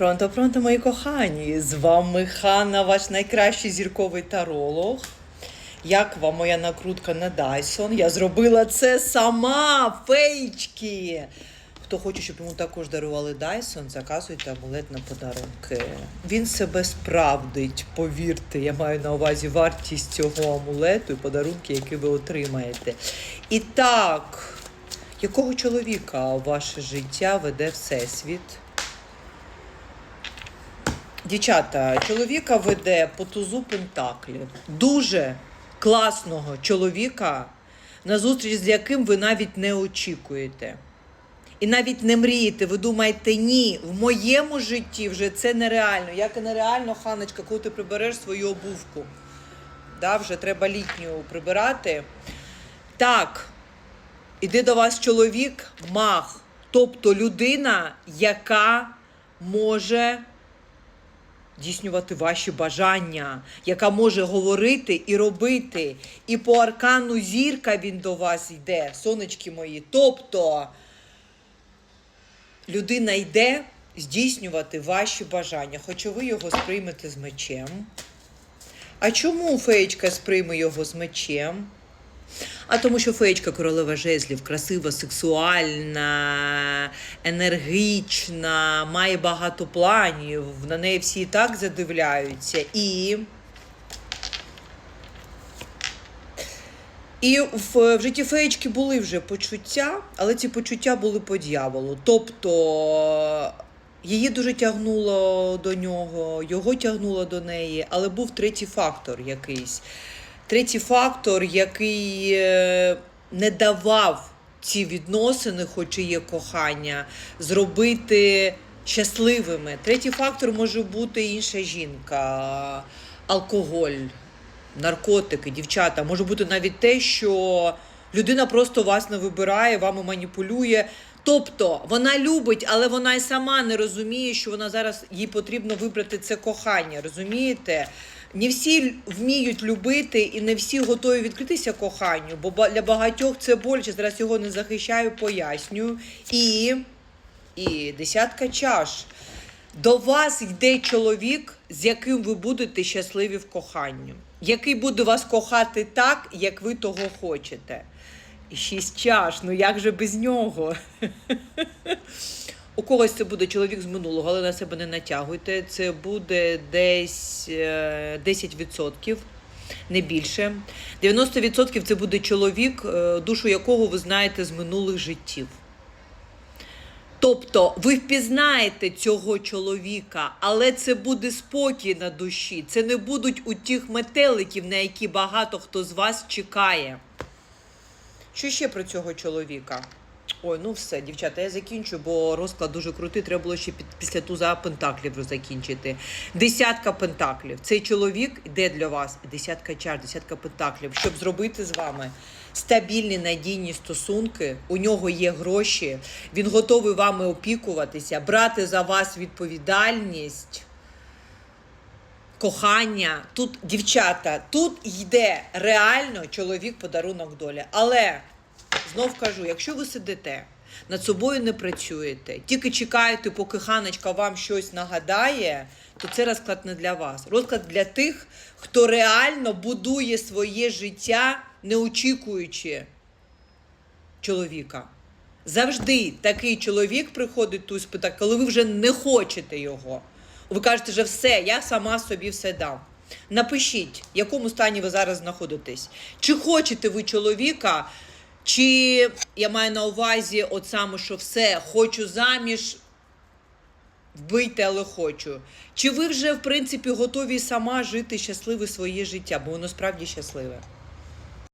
Пронто, пронто, мої кохані! З вами Ханна, ваш найкращий зірковий таролог. Як вам моя накрутка на Dyson? Я зробила це сама, феєчки! Хто хоче, щоб йому також дарували Dyson, заказуйте амулет на подарунки. Він себе справдить, повірте, я маю на увазі вартість цього амулету і подарунки, які ви отримаєте. І так, якого чоловіка ваше життя веде Всесвіт? Дівчата, чоловіка веде по тузу Пентаклі. Дуже класного чоловіка, на зустріч з яким ви навіть не очікуєте. І навіть не мрієте, ви думаєте, ні, в моєму житті вже це нереально. Як і нереально, Ханочка, коли ти прибереш свою обувку. Да, вже треба літню прибирати. Так, іде до вас чоловік, маг, тобто людина, яка може здійснювати ваші бажання, яка може говорити і робити. І по аркану зірка він до вас йде, сонечки мої. Тобто людина йде здійснювати ваші бажання, хоча ви його сприймете з мечем. А чому феєчка сприйме його з мечем? А тому що феєчка королева жезлів, красива, сексуальна, енергічна, має багато планів, на неї всі і так задивляються. І. І в, в житті феєчки були вже почуття, але ці почуття були по дьяволу. Тобто її дуже тягнуло до нього, його тягнуло до неї, але був третій фактор якийсь. Третій фактор, який е, не давав ці відносини, хоч і є кохання, зробити щасливими. Третій фактор може бути інша жінка, алкоголь, наркотики, дівчата. Може бути навіть те, що людина просто вас не вибирає, вами маніпулює. Тобто вона любить, але вона й сама не розуміє, що вона зараз їй потрібно вибрати це кохання. Розумієте? Не всі вміють любити і не всі готові відкритися коханню, бо для багатьох це боляче. Зараз його не захищаю, пояснюю. І, і десятка чаш. До вас йде чоловік, з яким ви будете щасливі в коханні, який буде вас кохати так, як ви того хочете. Шість чаш, ну як же без нього? У когось це буде чоловік з минулого, але на себе не натягуйте. Це буде десь е, 10%, не більше. 90% це буде чоловік, е, душу якого ви знаєте з минулих життів. Тобто ви впізнаєте цього чоловіка, але це буде спокій на душі. Це не будуть у тих метеликів, на які багато хто з вас чекає. Що ще про цього чоловіка? Ой, ну все, дівчата, я закінчу, бо розклад дуже крутий. Треба було ще під, після туза пентаклів закінчити. Десятка пентаклів. Цей чоловік йде для вас. Десятка чар, десятка пентаклів, щоб зробити з вами стабільні надійні стосунки. У нього є гроші. Він готовий вами опікуватися, брати за вас відповідальність. Кохання, тут дівчата, тут йде реально чоловік подарунок долі. Але знов кажу, якщо ви сидите, над собою не працюєте, тільки чекаєте, поки ханочка вам щось нагадає, то це розклад не для вас. Розклад для тих, хто реально будує своє життя, не очікуючи чоловіка. Завжди такий чоловік приходить тут спитати, коли ви вже не хочете його. Ви кажете, що все, я сама собі все дам. Напишіть, в якому стані ви зараз знаходитесь. Чи хочете ви чоловіка, чи я маю на увазі, от саме, що все, хочу заміж, вбийте, але хочу. Чи ви вже, в принципі, готові сама жити щасливе своє життя, бо воно справді щасливе?